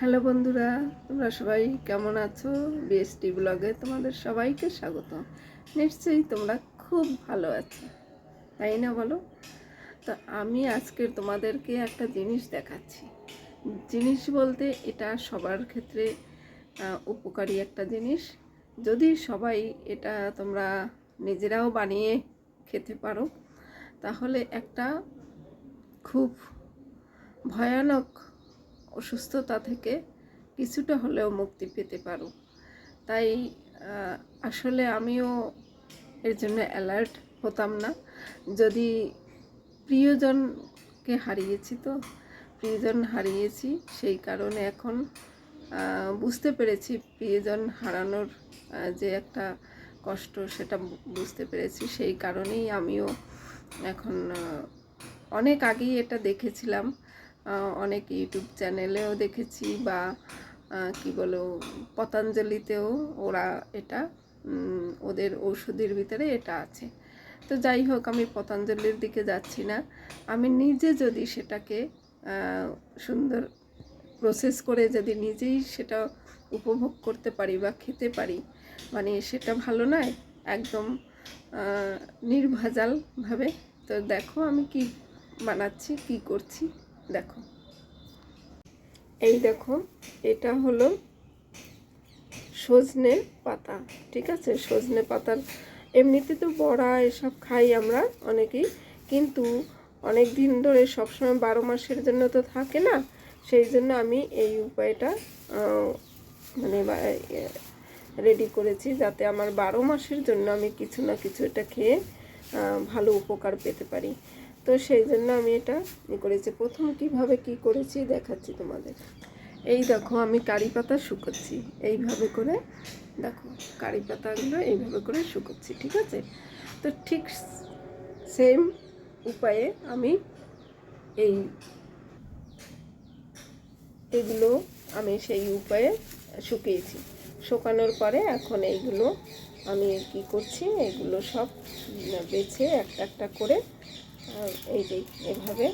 Hello বন্ধুরা, তোমরা সবাই কেমন আছো? বিএসটি ব্লগে তোমাদের সবাইকে স্বাগত। নিশ্চয়ই তোমরা খুব ভালো আছো, তাই না বলো? তো আমি আজকে তোমাদেরকে একটা জিনিস দেখাচ্ছি। জিনিস বলতে এটা সবার ক্ষেত্রে উপকারী একটা জিনিস। যদি সবাই এটা তোমরা নিজেরাও বানিয়ে খেতে পারো, তাহলে একটা খুব ভয়ানক অসুস্থতা থেকে কিছুটা হলেও মুক্তি পেতে পারো। তাই আসলে আমিও এর জন্য অ্যালার্ট হতাম না। যদি প্রিয়জনকে হারিয়েছি তো, প্রিয়জন হারিয়েছি, সেই কারণে এখন বুঝতে পেরেছি প্রিয়জন হারানোর যে একটা কষ্ট, সেটা বুঝতে পেরেছি। সেই কারণেই আমিও এখন অনেক আগেই এটা দেখেছিলাম। অনেক ইউটিউব চ্যানেলেও দেখেছি বা কি বলো, পতঞ্জলিতেও ওরা এটা ওদের ওষুধের ভিতরে এটা আছে। তো যাই হোক, আমি পতঞ্জলির দিকে যাচ্ছি না। আমি নিজে যদি সেটাকে সুন্দর প্রসেস করে যদি নিজেই সেটা উপভোগ করতে পারি বা খেতে পারি মানে সেটা ভালো নয়, একদম নির্ভেজালভাবে তো দেখো আমি কি বানাচ্ছি, কি করছি। দেখো। এই দেখো, এটা হলো সজনে পাতা, ঠিক আছে? সজনে পাতার, এমনিতে তো বড়া এসব খাই আমরা অনেকেই, কিন্তু অনেক দিন ধরে সবসময় বারো মাসের জন্য তো থাকে না, সেই জন্য আমি এই উপায়টা মানে রেডি করেছি যাতে আমার বারো মাসের জন্য আমি কিছু না কিছু এটা খেয়ে ভালো উপকার পেতে পারি। তো সেই জন্য আমি এটা ই করেছি। প্রথম কীভাবে কি করেছি দেখাচ্ছি তোমাদের। এই দেখো, আমি কারি পাতা শুকোচ্ছি। এইভাবে করে দেখো, কারি পাতাগুলো এইভাবে করে শুকোচ্ছি, ঠিক আছে? তো ঠিক সেম উপায়ে আমি এই এগুলো আমি সেই উপায়ে শুকিয়েছি। শুকানোর পরে এখন এইগুলো আমি কি করছি, এগুলো সব বেছে একটা একটা করে এই যে এভাবে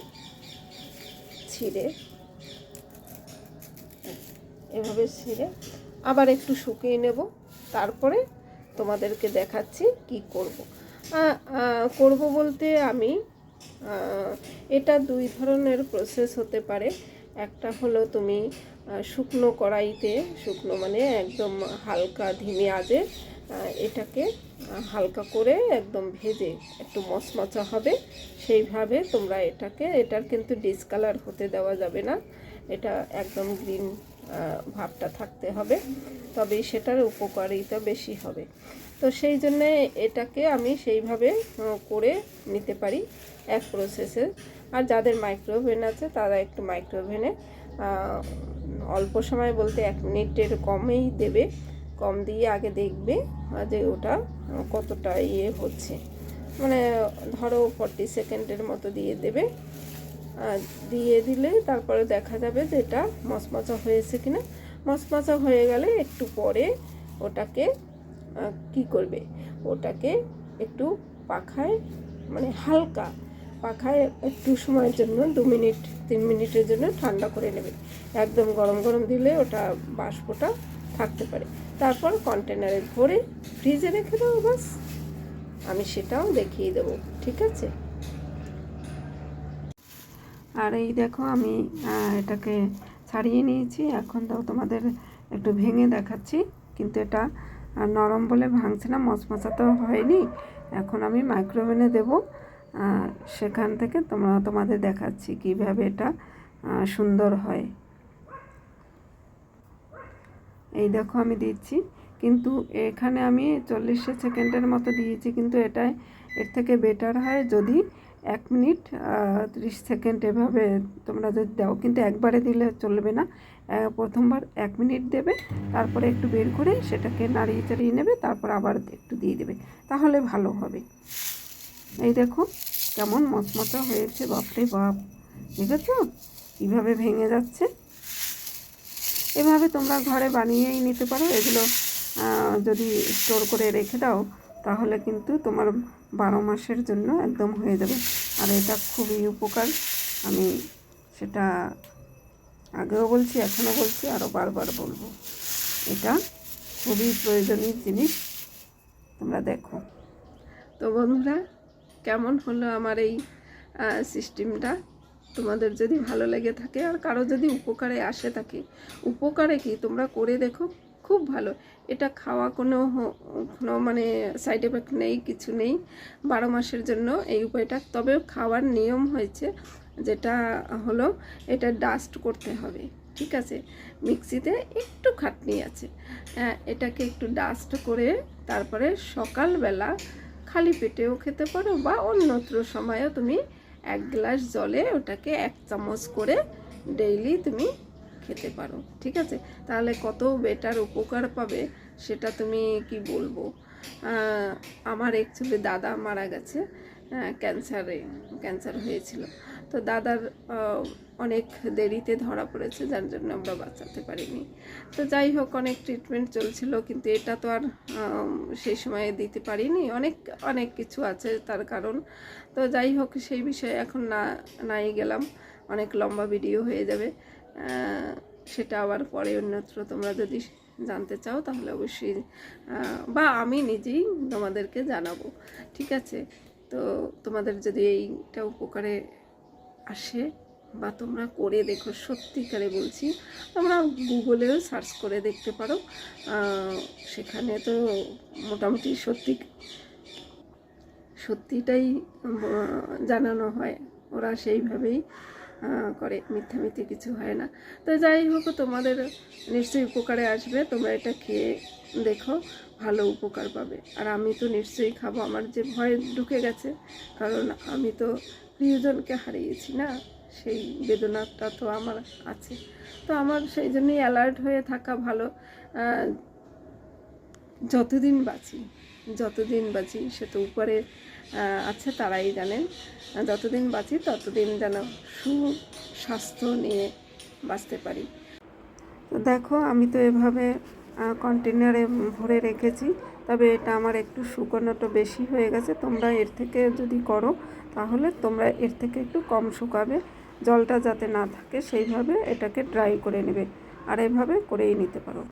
ছিঁড়ে। এভাবে ছিঁড়ে। আবার একটু শুকিয়ে নেব, তারপরে তোমাদেরকে দেখাচ্ছি কি করব। করব বলতে আমি এটা দুই ধরনের প্রসেস হতে পারে। একটা হলো তুমি শুকনো কড়াইতে, শুকনো মানে একদম হালকা, ধিমে আজে এটাকে হালকা করে একদম ভেজে একটু মচমচা হবে। সেইভাবে তোমরা এটাকে, এটার কিন্তু ডিসকালার হতে দেওয়া যাবে না। এটা একদম গ্রিন ভাবটা থাকতে হবে। তবে সেটার উপকারিতা বেশি হবে। তো সেই জন্যে এটাকে আমি সেইভাবে করে নিতে পারি এক প্রসেসে আর যাদের মাইক্রোওভেন আছে, তারা একটু মাইক্রোওভেনে অল্প সময় বলতে এক মিনিটের কমেই দেবে। কম দিয়ে আগে দেখবে যে ওটা কতটা ইয়ে হচ্ছে। মানে ধরো ফর্টি সেকেন্ডের মতো দিয়ে দেবে। আর দিয়ে দিলে তারপরে দেখা যাবে যে এটা মচমচা হয়েছে কিনা। মচমচা হয়ে গেলে একটু পরে ওটাকে কি করবে? ওটাকে একটু পাখায় মানে হালকা পাখায় একটু সময়ের জন্য, দু মিনিট, তিন মিনিটের জন্য ঠান্ডা করে নেবে। একদম গরম গরম দিলে ওটা বাষ্পটা থাকতে পারে। তারপর কন্টেনারে ভরে ফ্রিজে রেখে দাও বাস আমি সেটাও দেখিয়ে দেবো, ঠিক আছে? আর এই দেখো আমি এটাকে ছাড়িয়ে নিয়েছি। এখন দাও তোমাদের একটু ভেঙে দেখাচ্ছি, কিন্তু এটা নরম বলে ভাঙছে না মচমচা তো হয়নি। এখন আমি মাইক্রোওভেনে দেব সেখান থেকে তোমরা, তোমাদের দেখাচ্ছি কীভাবে এটা সুন্দর হয়। এই দেখো আমি দিচ্ছি। কিন্তু এখানে আমি চল্লিশ সেকেন্ডের মতো দিয়েছি, কিন্তু এটাই এর থেকে বেটার হয় যদি এক মিনিট ত্রিশ সেকেন্ড এভাবে তোমরা যদি দাও। কিন্তু একবারে দিলে চলবে না। প্রথমবার এক মিনিট দেবে, তারপরে একটু বের করে সেটাকে নাড়িয়ে চাড়িয়ে নেবে, তারপর আবার একটু দিয়ে দেবে। তাহলে ভালো হবে। এই দেখো কেমন মচমচা হয়েছে, বাপরে বাপ। দেখেছ? কীভাবে ভেঙে যাচ্ছে? এভাবে তোমরা ঘরে বানিয়েই নিতে পারো। এগুলো যদি স্টোর করে রেখে দাও, তাহলে কিন্তু তোমার বারো মাসের জন্য একদম হয়ে যাবে। আর এটা খুবই উপকার। আমি সেটা আগেও বলছি, এখনও বলছি, আরও বারবার বলব। এটা খুবই প্রয়োজনীয় জিনিস। তোমরা দেখো। তো বন্ধুরা, কেমন হলো আমার এই সিস্টেমটা তোমাদের যদি ভালো লেগে থাকে আর কারও যদি উপকারে আসে থাকে, উপকারে কি? তোমরা করে দেখো, খুব ভালো। এটা খাওয়া কোনো কোনো মানে সাইড এফেক্ট নেই, কিছু নেই। বারো মাসের জন্য এই উপায়টা। তবে খাওয়ার নিয়ম হয়েছে, যেটা হলো এটা ডাস্ট করতে হবে, ঠিক আছে? মিক্সিতে একটু খাটনি আছে। হ্যাঁ এটাকে একটু ডাস্ট করে তারপরে সকালবেলা খালি পেটেও খেতে পারো বা অন্যত্র সময়ও তুমি এক গ্লাস জলে ওটাকে এক চামচ করে ডেইলি তুমি খেতে পারো, ঠিক আছে? তাহলে কত বেটার উপকার পাবে সেটা তুমি কি বলব? আমার একচুয়ালি দাদা মারা গেছে ক্যান্সারে ক্যান্সার হয়েছিল। তো দাদার অনেক দেরিতে ধরা পড়েছে, যার জন্য আমরা বাঁচাতে পারিনি। তো যাই হোক, অনেক ট্রিটমেন্ট চলছিল, কিন্তু এটা তো আর সেই সময়ে দিতে পারিনি। অনেক অনেক কিছু আছে তার কারণ। তো যাই হোক, সেই বিষয়ে এখন না, নাই গেলাম। অনেক লম্বা ভিডিও হয়ে যাবে। সেটা আবার পরে অন্যত্র তোমরা যদি জানতে চাও, তাহলে অবশ্যই বা আমি নিজেই তোমাদেরকে জানাব। ঠিক আছে? তো তোমাদের যদি এইটা উপকারে আসে বা তোমরা করে দেখো, সত্যিকারে বলছি। তোমরা গুগলেও সার্চ করে দেখতে পারো। সেখানে তো মোটামুটি সত্যি, সত্যিটাই জানানো হয়। ওরা সেইভাবেই করে, মিথ্যা মিথ্যে কিছু হয় না। তো যাই হোক, তোমাদের নিশ্চয়ই উপকারে আসবে। তোমরা এটা খেয়ে দেখো, ভালো উপকার পাবে। আর আমি তো নিশ্চয়ই খাব। আমার যে ভয় ঢুকে গেছে, কারণ আমি তো প্রিয়জনকে হারিয়েছি না, সেই বেদনাটা তো আমার আছে। তো আমার সেই জন্যই অ্যালার্ট হয়ে থাকা ভালো। যতদিন বাঁচি। যতদিন বাঁচি সে তো উপরে আছে তারাই জানেন। যতদিন বাঁচি ততদিন যেন সুস্বাস্থ্য নিয়ে বাঁচতে পারি। তো দেখো, আমি তো এভাবে কন্টেনারে ভরে রেখেছি, তবে এটা আমার একটু শুকনোটা বেশি হয়ে গেছে। তোমরা এর থেকে যদি করো, তাহলে তোমরা এর থেকে একটু কম শুকাবে। জলটা যাতে না থাকে, সেইভাবে এটাকে ড্রাই করে নেবে। আর এভাবে করেই নিতে পারো।